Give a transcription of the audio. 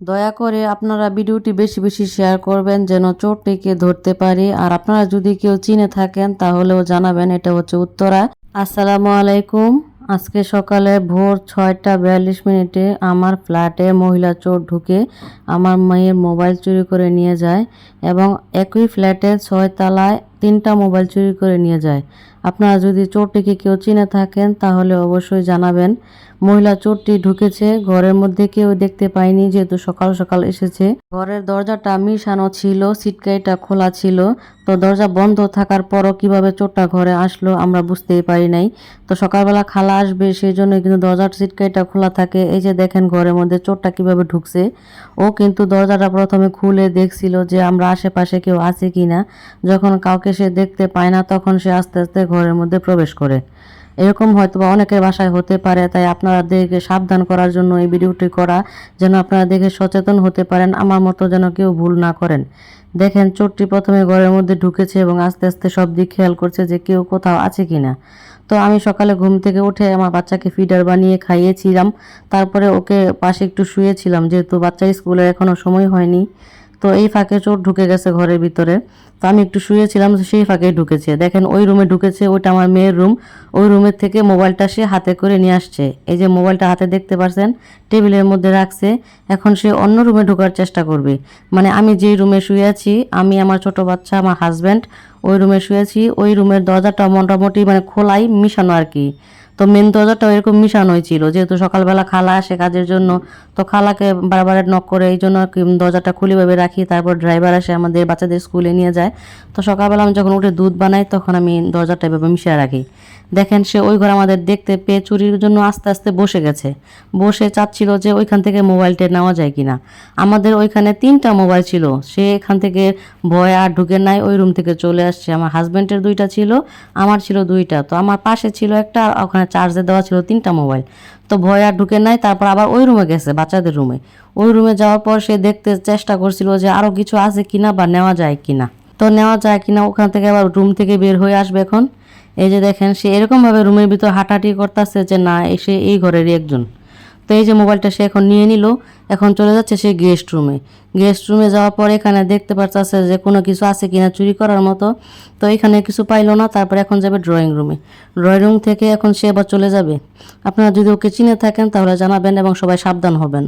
দয়া করে আপনারা ভিডিওটি বেশি বেশি শেয়ার করবেন যেন চোরটিকে ধরতে পারি। আর আপনারা যদি কেউ চিনে থাকেন, তাহলেও জানাবেন, এটা হচ্ছে উত্তরা। আসসালামু আলাইকুম। আজকে সকালে ভোর ছয়টা বিয়াল্লিশ মিনিটে আমার ফ্ল্যাটে মহিলা চোর ঢুকে আমার মেয়ের মোবাইল চুরি করে নিয়ে যায় এবং একই ফ্ল্যাটে ছয় তলায় তিনটা মোবাইল চুরি করে নিয়ে যায়। আপনারা যদি চোরটিকে কেউ চিনে থাকেন, তাহলে অবশ্যই জানাবেন। মহিলা চোরটি ঢুকেছে, ঘরের মধ্যে কেউ দেখতে পায়নি, যেহেতু সকাল সকাল এসেছে। ঘরের দরজাটা মিশানো ছিল সিটকাইটা খোলা ছিল। তো দরজা বন্ধ থাকার পরও কীভাবে চোরটা ঘরে আসলো আমরা বুঝতেই পারি নাই। তো সকালবেলা খালা আসবে, সেই জন্য কিন্তু দরজার সিটকাইটা খোলা থাকে। এই যে দেখেন ঘরের মধ্যে চোরটা কীভাবে ঢুকছে। ও কিন্তু দরজাটা প্রথমে খুলে দেখছিল যে আমরা আশেপাশে কেউ আছে কিনা। যখন কাউকে সে দেখতে পায় না, তখন সে আস্তে আস্তে ঘরের মধ্যে প্রবেশ করে। এরকম হয়তো বা অনেকের বাসায় হতে পারে, তাই আপনারা দেখে সাবধান করার জন্য এই ভিডিওটি করা, যেন আপনারা দেখে সচেতন হতে পারেন, আমার মতো যেন কেউ ভুল না করেন। দেখেন, চোরটি প্রথমে ঘরের মধ্যে ঢুকেছে এবং আস্তে আস্তে সব দিক খেয়াল করছে যে কেউ কোথাও আছে কিনা। তো আমি সকালে ঘুম থেকে উঠে আমার বাচ্চাকে ফিডার বানিয়ে খাইয়েছিলাম। তারপরে ওকে পাশে একটু শুয়েছিলাম, যেহেতু বাচ্চা স্কুলে এখনও সময় হয়নি। তো এই ফাঁকে চোর ঢুকে গেছে ঘরের ভিতরে। তো আমি একটু শুয়েছিলাম সেই ফাঁকে ঢুকেছে। দেখেন, ওই রুমে ঢুকেছে, ওইটা আমার মেয়ের রুম। ওই রুমের থেকে মোবাইলটা সে হাতে করে নিয়ে আসছে। এই যে মোবাইলটা হাতে দেখতে পারছেন, টেবিলের মধ্যে রাখছে। এখন সে অন্য রুমে ঢোকার চেষ্টা করবে। মানে আমি যেই রুমে শুয়ে আছি, আমি আমার ছোট বাচ্চা, আমার হাজব্যান্ড ওই রুমে শুয়েছি ওই রুমের দরজাটা মোটামুটি মানে খোলাই, মিশানো আর কি। তো মেন দরজাটা এরকম মিশানোই ছিল। যেহেতু সকালবেলা খালা আসে কাজের জন্য, তো খালাকে বারবার নক করে এই জন্য দরজাটা খুলিভাবে রাখি, তারপর ড্রাইভার আসে আমাদের বাচ্চাদের স্কুলে নিয়ে যায়। তো সকালবেলা আমি যখন উঠে দুধ বানাই, তখন আমি দরজাটা এভাবে মিশিয়ে রাখি। দেখেন সে ওই ঘর আমাদের দেখতে পেয়ে চুরির জন্য আস্তে আস্তে বসে গেছে। বসে চাচ্ছিল যে ওইখান থেকে মোবাইলটা নেওয়া যায় কিনা। আমাদের ওইখানে তিনটা মোবাইল ছিল। সে এখান থেকে ভয় আর ঢুকে নাই, ওই রুম থেকে চলে আসছে। আমার হাজব্যান্ডের দুইটা ছিল, আমার ছিল দুইটা। তো আমার পাশে ছিল একটা ওখানে চার্জে দেওয়া ছিল তিনটা মোবাইল তো ভয় আর ঢুকে নাই, তারপর আবার ওই রুমে গেছে, বাচ্চাদের রুমে ওই রুমে যাওয়ার পর সে দেখতে চেষ্টা করছিল যে আরও কিছু আছে কিনা বা নেওয়া যায় কিনা। তো নেওয়া যায় কিনা, ওখান থেকে আবার রুম থেকে বের হয়ে আসবে এখন। এই যে দেখেন, সে এরকমভাবে রুমের ভিতর হাঁটাহাঁটি করতেছে যে না এসে এই ঘরেরই একজন। তো এই যে মোবাইলটা সে এখন নিয়ে নিল, এখন চলে যাচ্ছে সে গেস্ট রুমে গেস্ট রুমে যাওয়ার পর এখানে দেখতে পাচ্ছে যে কোনো কিছু আছে কিনা চুরি করার মতো। তো এখানে কিছু পাইলো না, তারপরে এখন যাবে ড্রয়িং রুমে ড্রয়িং রুম থেকে এখন সে আবার চলে যাবে। আপনারা যদি ওকে চিনে থাকেন, তাহলে জানাবেন এবং সবাই সাবধান হবেন।